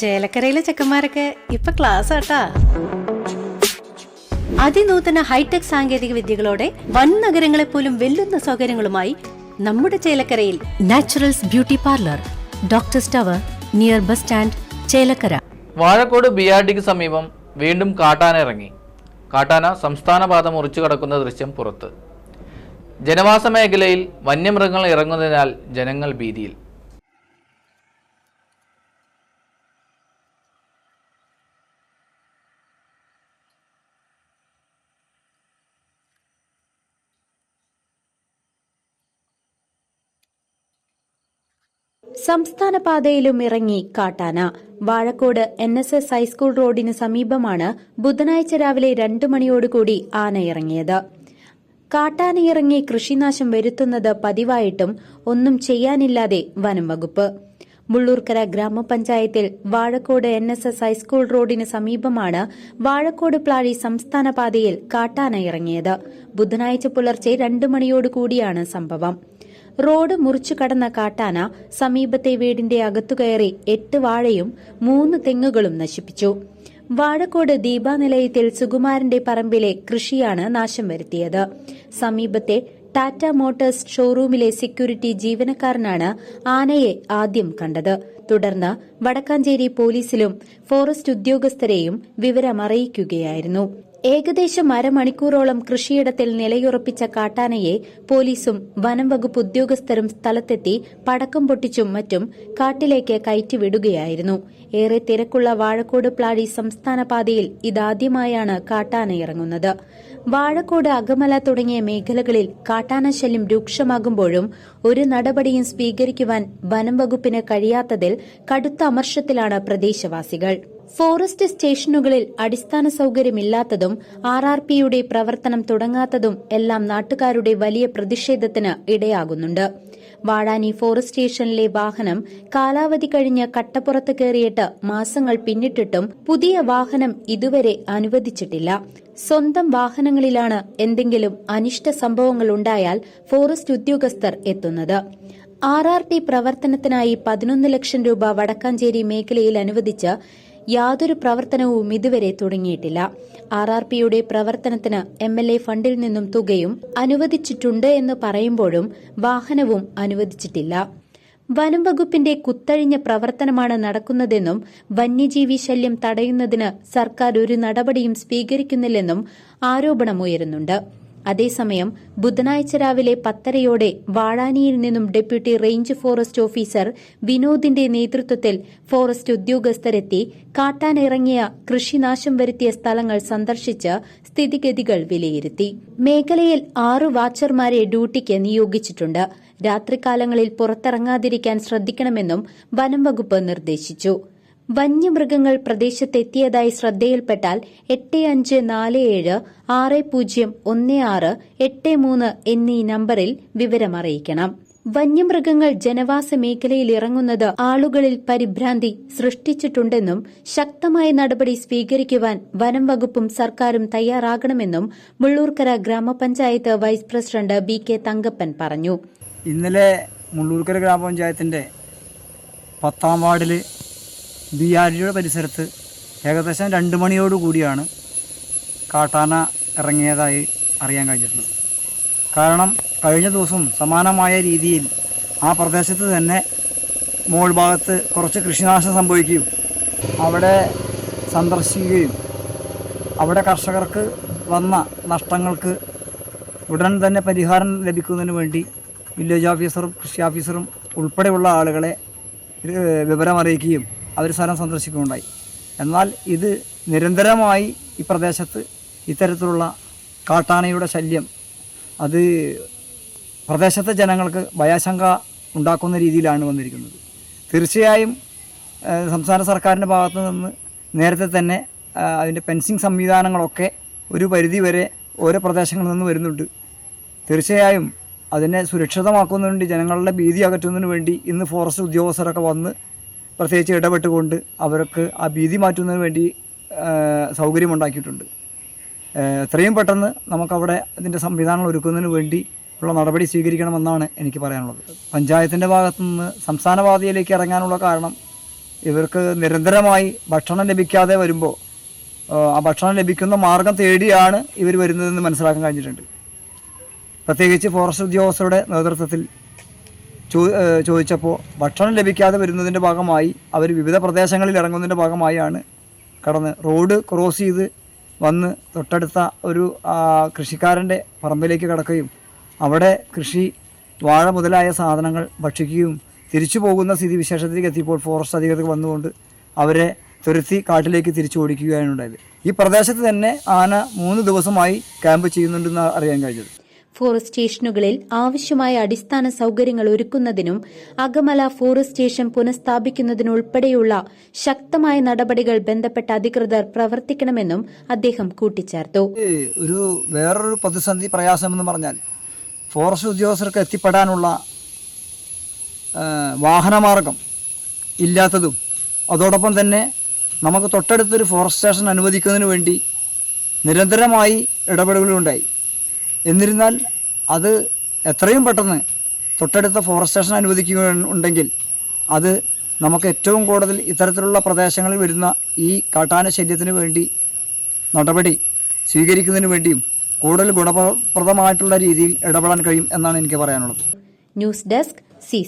ചേലക്കരയിലെ ചെക്കന്മാരൊക്കെ ഇപ്പൊ ക്ലാസ് ആട്ടാ. അതിനൂതന ഹൈടെക് സാങ്കേതിക വിദ്യകളോടെ വൻ നഗരങ്ങളെ പോലും വെല്ലുന്ന സൗകര്യങ്ങളുമായി നമ്മുടെ ചേലക്കരയിൽ Naturals beauty parlour doctor tower near bus stand Chelakkara. Vazhakkode B R ഡിക്ക് സമീപം വീണ്ടും കാട്ടാന ഇറങ്ങി. കാട്ടാന സംസ്ഥാന പാത മുറിച്ചു കടക്കുന്ന ദൃശ്യം പുറത്ത്. ജനവാസ മേഖലയിൽ വന്യമൃഗങ്ങൾ ഇറങ്ങുന്നതിനാൽ ജനങ്ങൾ ഭീതിയിൽ. സംസ്ഥാന പാതയിലും ഇറങ്ങി കാട്ടാന. Vazhakkode N S S high school റോഡിന് സമീപമാണ് ബുധനാഴ്ച രാവിലെ രണ്ടു മണിയോടുകൂടി ആന ഇറങ്ങിയത്. കാട്ടാനയിറങ്ങി കൃഷിനാശം വരുത്തുന്നത് പതിവായിട്ടും ഒന്നും ചെയ്യാനില്ലാതെ വനം വകുപ്പ്. മുള്ളൂർക്കര ഗ്രാമപഞ്ചായത്തിൽ Vazhakkode N S S high school റോഡിന് സമീപമാണ് വാഴക്കോട് പ്ലാഴി സംസ്ഥാന പാതയിൽ കാട്ടാന ഇറങ്ങിയത്. ബുധനാഴ്ച പുലർച്ചെ രണ്ടു മണിയോടുകൂടിയാണ് സംഭവം. റോഡ് മുറിച്ചു കടന്ന കാട്ടാന സമീപത്തെ വീടിന്റെ അകത്തു കയറി എട്ട് വാഴയും മൂന്ന് തെങ്ങുകളും നശിപ്പിച്ചു. വാഴക്കോട് ദീപാനിലയത്തിൽ സുകുമാരന്റെ പറമ്പിലെ കൃഷിയാണ് നാശം വരുത്തിയത്. സമീപത്തെ ടാറ്റ മോട്ടോഴ്സ് ഷോറൂമിലെ സെക്യൂരിറ്റി ജീവനക്കാരനാണ് ആനയെ ആദ്യം കണ്ടത്. തുടർന്ന് വടക്കാഞ്ചേരി പോലീസിലും ഫോറസ്റ്റ് ഉദ്യോഗസ്ഥരെയും വിവരമറിയിക്കുകയായിരുന്നു. ഏകദേശം അരമണിക്കൂറോളം കൃഷിയിടത്തിൽ നിലയുറപ്പിച്ച കാട്ടാനയെ പോലീസും വനംവകുപ്പ് ഉദ്യോഗസ്ഥരും സ്ഥലത്തെത്തി പടക്കം പൊട്ടിച്ചും മറ്റും കാട്ടിലേക്ക് കയറ്റിവിടുകയായിരുന്നു. ഏറെ തിരക്കുള്ള വാഴക്കോട് പ്ലാഴി സംസ്ഥാന പാതയിൽ ഇതാദ്യമായാണ് കാട്ടാന ഇറങ്ങുന്നത്. വാഴക്കോട് അകമല തുടങ്ങിയ മേഖലകളിൽ കാട്ടാന ശല്യം രൂക്ഷമാകുമ്പോഴും ഒരു നടപടിയും സ്വീകരിക്കുവാൻ വനം വകുപ്പിന് കഴിയാത്തതിൽ കടുത്ത അമർഷത്തിലാണ് പ്രദേശവാസികൾ. ഫോറസ്റ്റ് സ്റ്റേഷനുകളിൽ അടിസ്ഥാന സൗകര്യമില്ലാത്തതും ആർ ആർ പിയുടെ പ്രവർത്തനം തുടങ്ങാത്തതും എല്ലാം നാട്ടുകാരുടെ വലിയ പ്രതിഷേധത്തിന് ഇടയാകുന്നുണ്ട്. വാഴാനി ഫോറസ്റ്റ് സ്റ്റേഷനിലെ വാഹനം കാലാവധി കഴിഞ്ഞ് കട്ടപ്പുറത്ത് കയറിയിട്ട് മാസങ്ങൾ പിന്നിട്ടിട്ടും പുതിയ വാഹനം ഇതുവരെ അനുവദിച്ചിട്ടില്ല. സ്വന്തം വാഹനങ്ങളിലാണ് എന്തെങ്കിലും അനിഷ്ട സംഭവങ്ങൾ ഉണ്ടായാൽ ഫോറസ്റ്റ് ഉദ്യോഗസ്ഥർ എത്തുന്നത്. ആർ ആർ ടി പ്രവർത്തനത്തിനായി പതിനൊന്ന് ലക്ഷം രൂപ വടക്കാഞ്ചേരി മേഖലയിൽ അനുവദിച്ച് യാതൊരു പ്രവർത്തനവും ഇതുവരെ തുടങ്ങിയിട്ടില്ല. ആർ ആർ പിയുടെ പ്രവർത്തനത്തിന് എം എൽ എ ഫണ്ടിൽ നിന്നും തുകയും അനുവദിച്ചിട്ടുണ്ട് എന്ന് പറയുമ്പോഴും വാഹനവും അനുവദിച്ചിട്ടില്ല. വനം വകുപ്പിന്റെ കുത്തഴിഞ്ഞ പ്രവർത്തനമാണ് നടക്കുന്നതെന്നും വന്യജീവി ശല്യം തടയുന്നതിന് സർക്കാർ ഒരു നടപടിയും സ്വീകരിക്കുന്നില്ലെന്നും ആരോപണമുയരുന്നുണ്ട്. അതേസമയം ബുധനാഴ്ച രാവിലെ പത്തരയോടെ വാഴാനിയിൽ നിന്നും ഡെപ്യൂട്ടി റേഞ്ച് ഫോറസ്റ്റ് ഓഫീസർ വിനോദിന്റെ നേതൃത്വത്തിൽ ഫോറസ്റ്റ് ഉദ്യോഗസ്ഥരെത്തി കാട്ടാനിറങ്ങിയ കൃഷിനാശം വരുത്തിയ സ്ഥലങ്ങൾ സന്ദർശിച്ച് സ്ഥിതിഗതികൾ വിലയിരുത്തി. മേഖലയിൽ ആറ് വാച്ചർമാരെ ഡ്യൂട്ടിക്ക് നിയോഗിച്ചിട്ടുണ്ട്. രാത്രികാലങ്ങളിൽ പുറത്തിറങ്ങാതിരിക്കാൻ ശ്രദ്ധിക്കണമെന്നും വനം വകുപ്പ് നിർദ്ദേശിച്ചു. വന്യമൃഗങ്ങൾ പ്രദേശത്തെത്തിയതായി ശ്രദ്ധയിൽപ്പെട്ടാൽ എട്ട് അഞ്ച് നാല് ഏഴ് ആറ് പൂജ്യം ഒന്ന് ആറ് എട്ട് മൂന്ന് എന്നീ നമ്പറിൽ വിവരമറിയിക്കണം വന്യമൃഗങ്ങൾ ജനവാസ മേഖലയിൽ ഇറങ്ങുന്നത് ആളുകളിൽ പരിഭ്രാന്തി സൃഷ്ടിച്ചിട്ടുണ്ടെന്നും ശക്തമായ നടപടി സ്വീകരിക്കുവാൻ വനം വകുപ്പും സർക്കാരും തയ്യാറാകണമെന്നും മുള്ളൂർക്കര ഗ്രാമപഞ്ചായത്ത് vice president B K Thankappan പറഞ്ഞു. ഇന്നലെ മുള്ളൂർക്കര ഗ്രാമപഞ്ചായത്തിന്റെ പത്താം വാർഡിൽ ബി ആർ ഡിയുടെ പരിസരത്ത് ഏകദേശം രണ്ട് മണിയോടുകൂടിയാണ് കാട്ടാന ഇറങ്ങിയതായി അറിയാൻ കഴിഞ്ഞിട്ടുള്ളത്. കാരണം കഴിഞ്ഞ ദിവസം സമാനമായ രീതിയിൽ ആ പ്രദേശത്ത് തന്നെ മോൾ ഭാഗത്ത് കുറച്ച് കൃഷിനാശം സംഭവിക്കുകയും അവിടെ സന്ദർശിക്കുകയും അവിടെ കർഷകർക്ക് വന്ന നഷ്ടങ്ങൾക്ക് ഉടൻ തന്നെ പരിഹാരം ലഭിക്കുന്നതിന് വേണ്ടി വില്ലേജ് ഓഫീസറും കൃഷി ഓഫീസറും ഉൾപ്പെടെയുള്ള ആളുകളെ വിവരമറിയിക്കുകയും അവർ സ്ഥലം സന്ദർശിക്കുകയുണ്ടായി. എന്നാൽ ഇത് നിരന്തരമായി ഈ പ്രദേശത്ത് ഇത്തരത്തിലുള്ള കാട്ടാനയുടെ ശല്യം അത് പ്രദേശത്തെ ജനങ്ങൾക്ക് ഭയാശങ്ക ഉണ്ടാക്കുന്ന രീതിയിലാണ് വന്നിരിക്കുന്നത്. തീർച്ചയായും സംസ്ഥാന സർക്കാരിന്റെ ഭാഗത്തു നിന്ന് നേരത്തെ തന്നെ അതിന്റെ ഫെൻസിങ് സംവിധാനങ്ങളൊക്കെ ഒരു പരിധി വരെ ഓരോ പ്രദേശങ്ങളിൽ നിന്ന് വരുന്നുണ്ട്. തീർച്ചയായും അതിനെ സുരക്ഷിതമാക്കുന്നതിന് വേണ്ടി ജനങ്ങളുടെ ഭീതി അകറ്റുന്നതിന് വേണ്ടി ഇന്ന് ഫോറസ്റ്റ് ഉദ്യോഗസ്ഥരൊക്കെ വന്ന് പ്രത്യേകിച്ച് ഇടപെട്ടുകൊണ്ട് അവർക്ക് ആ ഭീതി മാറ്റുന്നതിന് വേണ്ടി സൗകര്യമുണ്ടാക്കിയിട്ടുണ്ട്. എത്രയും പെട്ടെന്ന് നമുക്കവിടെ അതിന്റെ സംവിധാനങ്ങൾ ഒരുക്കുന്നതിന് വേണ്ടി ഉള്ള നടപടി സ്വീകരിക്കണമെന്നാണ് എനിക്ക് പറയാനുള്ളത്. പഞ്ചായത്തിന്റെ ഭാഗത്തുനിന്ന് സംസ്ഥാന പാതയിലേക്ക് ഇറങ്ങാനുള്ള കാരണം ഇവർക്ക് നിരന്തരമായി ഭക്ഷണം ലഭിക്കാതെ വരുമ്പോൾ ആ ഭക്ഷണം ലഭിക്കുന്ന മാർഗം തേടിയാണ് ഇവർ വരുന്നതെന്ന് മനസ്സിലാക്കാൻ കഴിഞ്ഞിട്ടുണ്ട്. പ്രത്യേകിച്ച് ഫോറസ്റ്റ് ഉദ്യോഗസ്ഥരുടെ നേതൃത്വത്തിൽ ചോദിച്ചപ്പോൾ ഭക്ഷണം ലഭിക്കാതെ വരുന്നതിന്റെ ഭാഗമായി അവർ വിവിധ പ്രദേശങ്ങളിൽ ഇറങ്ങുന്നതിന്റെ ഭാഗമായാണ് കടന്ന് റോഡ് ക്രോസ് ചെയ്ത് വന്ന് തൊട്ടടുത്ത ഒരു കൃഷിക്കാരന്റെ പറമ്പിലേക്ക് കടക്കുകയും അവിടെ കൃഷി വാഴ മുതലായ സാധനങ്ങൾ ഭക്ഷിക്കുകയും തിരിച്ചു പോകുന്ന സ്ഥിതി വിശേഷത്തിലേക്ക് എത്തിയപ്പോൾ ഫോറസ്റ്റ് അധികൃതർ വന്നുകൊണ്ട് അവരെ തുരത്തി കാട്ടിലേക്ക് തിരിച്ചു ഓടിക്കുകയാണ് ഉണ്ടായത്. ഈ പ്രദേശത്ത് തന്നെ ആന മൂന്ന് ദിവസമായി ക്യാമ്പ് ചെയ്യുന്നുണ്ടെന്ന് അറിയാൻ കഴിഞ്ഞത്. ഫോറസ്റ്റ് സ്റ്റേഷനുകളിൽ ആവശ്യമായ അടിസ്ഥാന സൌകര്യങ്ങൾ ഒരുക്കുന്നതിനും അകമല ഫോറസ്റ്റ് സ്റ്റേഷൻ പുനഃസ്ഥാപിക്കുന്നതിനുൾപ്പെടെയുള്ള ശക്തമായ നടപടികൾ ബന്ധപ്പെട്ട അധികൃതർ പ്രവർത്തിക്കണമെന്നും അദ്ദേഹം കൂട്ടിച്ചേർത്തു. ഒരു വേറൊരു പ്രതിസന്ധി പ്രയാസം എന്ന് പറഞ്ഞാൽ ഫോറസ്റ്റ് ഉദ്യോഗസ്ഥർക്ക് എത്തിപ്പെടാനുള്ള വാഹനമാർഗം ഇല്ലാത്തതും അതോടൊപ്പം തന്നെ നമുക്ക് തൊട്ടടുത്തൊരു ഫോറസ്റ്റ് സ്റ്റേഷൻ അനുവദിക്കുന്നതിന് വേണ്ടി നിരന്തരമായി ഇടപെടലുകളുണ്ടായി. എന്നിരുന്നാൽ അത് എത്രയും പെട്ടെന്ന് തൊട്ടടുത്ത ഫോറസ്റ്റ് സ്റ്റേഷൻ അനുവദിക്കുകയുണ്ടെങ്കിൽ അത് നമുക്ക് ഏറ്റവും കൂടുതൽ ഇത്തരത്തിലുള്ള പ്രദേശങ്ങളിൽ വരുന്ന ഈ കാട്ടാന ശല്യത്തിന് വേണ്ടി നടപടി സ്വീകരിക്കുന്നതിന് വേണ്ടിയും കൂടുതൽ ഗുണപ്രദമായിട്ടുള്ള രീതിയിൽ ഇടപെടാൻ കഴിയും എന്നാണ് എനിക്ക് പറയാനുള്ളത്. News desk C